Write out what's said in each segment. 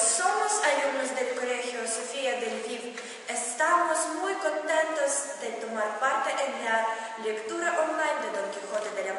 somos alumnos del Colegio Sofía del Lviv. Estamos muy contentos de tomar parte en la lectura online de Don Quijote de la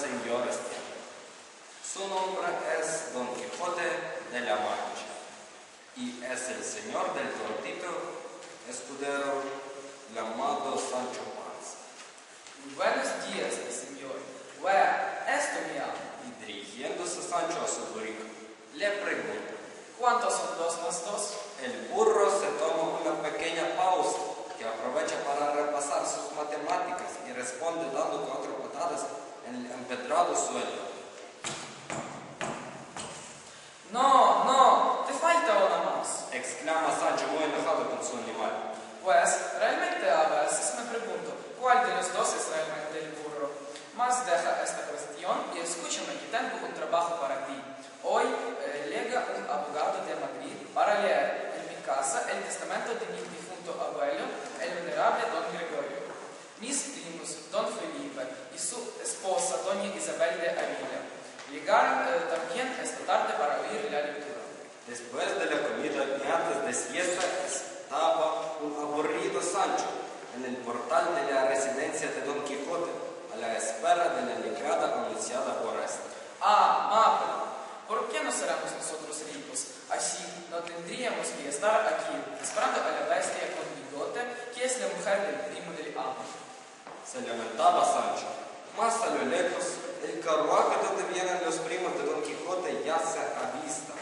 Señor este es fiel. Su nombre es Don Quijote de la Mancha y es el Señor del tontito escudero llamado Sancho Panza. Buenos días, Señor. Vea, esto me Y dirigiéndose Sancho a su burrico, le pregunta, ¿cuántos son dos más dos? El burro se toma una pequeña pausa que aprovecha para repasar sus matemáticas y responde dando cuatro patadas el empedrado suelo. No, no, te falta una más, exclama Sancho enojado con su don Felipe y su esposa, doña Isabel de Avila. Llegaron eh, también esta tarde para oír la lectura. Después de la comida y antes de siesta estaba un aburrido Sancho en el portal de la residencia de Don Quijote, a la espera de la llegada anunciada por este. Se lamentaba Sancho. Más a lo lejos, el carruaje donde vienen los primos de Don Quijote ya se avista.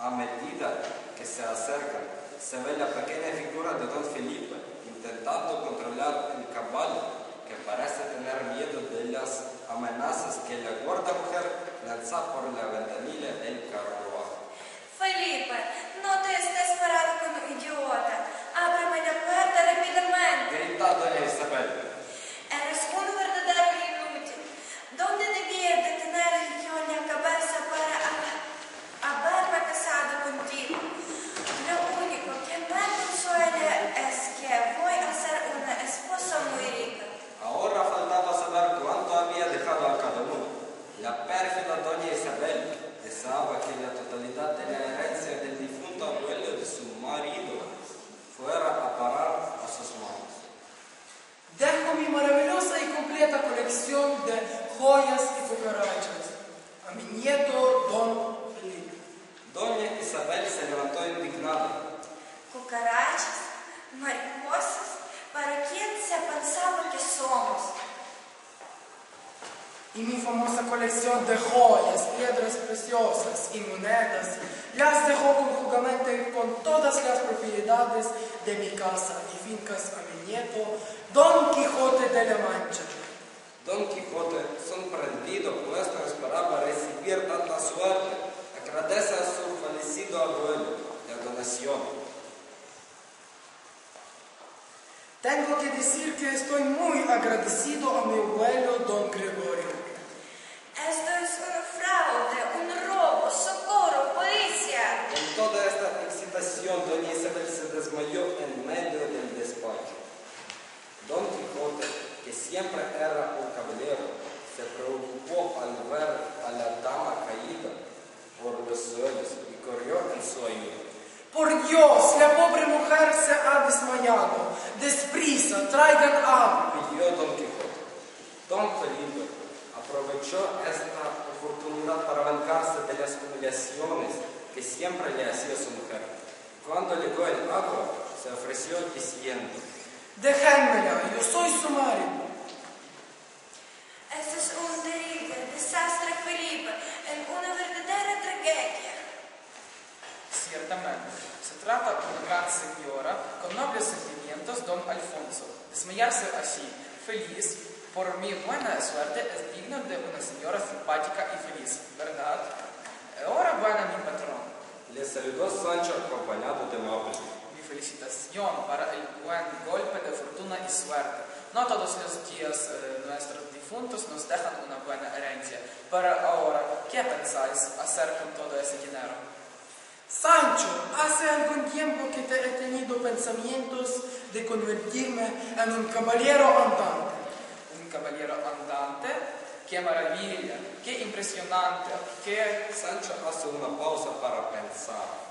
A medida que se acercan, se ve la pequeña figura de Don Felipe intentando controlar el caballo, que parece tener miedo de las amenazas que la guarda mujer lanza por la ventanilla del carruaje. Felipe, no te estés parado como idiota. Ábreme la puerta rápidamente. Gritó doña Isabel. Eres un verdadero inútil. ¿Dónde debía de tener yo la cabeza para ha- haberme casado contigo? Lo único que me consuela es que voy a ser una esposa muy rica. Ahora faltaba saber cuánto había dejado a cada uno. La pérfida doña Isabel deseaba que la totalidad de la herencia del difunto abuelo de su marido fuera a parar a sus manos. Dejo mi maravillosa y completa colección de joyas y cucarachas a mi nieto Don Felipe. Doña Isabel se levantó indignada. Cucarachas, mariposas, ¿para quién se pensaba que somos? Y mi famosa colección de joyas, piedras preciosas y monedas las dejo conjuntamente con todas las propiedades de mi casa y fincas a mi nieto Don Quijote de la Mancha. Don Quijote, sorprendido pues no esperaba recibir tanta suerte, agradece a su fallecido abuelo la donación. Tengo que decir que estoy muy agradecido a mi abuelo Don Gregorio. Esto es un fraude, un robo, socorro, policía. En toda esta excitación, doña Isabel se desmayó en medio del despacho. Don Quijote, que siempre era un caballero, se preocupó al ver a la dama caída por los suelos y corrió en su ayuda. Por Dios, la pobre mujer se ha desmayado. Desprisa, traigan agua. Pidió Don Quijote. Don Felipe aprovechó esta oportunidad para vengarse de las humillaciones que siempre le hacía su mujer. Cuando llegó el agua, se ofreció diciendo, Déjenmela, yo soy su marido. Esto es un terrible desastre, Felipe, en una Ciertamente, se trata de una gran señora con nobles sentimientos, don Alfonso. Desmayarse así, feliz, por mi buena suerte, es digno de una señora simpática y feliz, ¿verdad? Enhorabuena, mi patrón. le saludó Sancho acompañado de Mable. Mi felicitación para el buen golpe de fortuna y suerte. No todos los días eh, nuestros difuntos nos dejan una buena herencia. Pero ahora, ¿qué pensáis hacer con todo ese dinero? Sancho, hace algún tiempo que te he tenido pensamientos de convertirme en un caballero andante. Un caballero andante. ¡Qué maravilla! ¡Qué impresionante! ¡Qué... Sancho hace una pausa para pensar.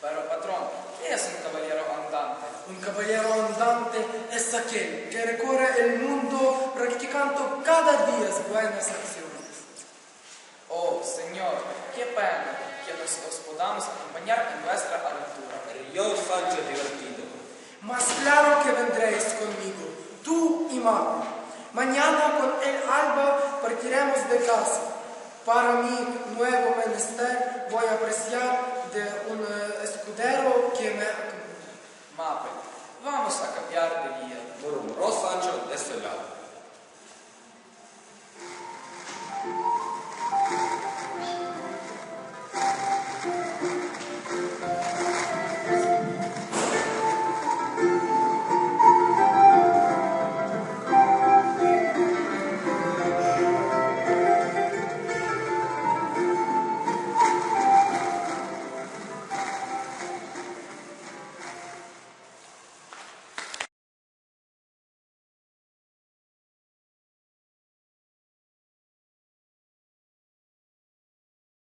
Pero patrón, ¿qué es un caballero andante? Un caballero andante es aquel que recorre el mundo practicando cada día buenas acciones. Oh, señor, qué pena que nos os podamos acompañar en nuestra aventura. Rió Sancho divertido. Más claro que vendréis conmigo, tú y Marco. Mañana con el alba partiremos de casa. Para mi nuevo menester voy a apreciar de un eh, escudero que me acompañe. Mape, vamos a cambiar de día.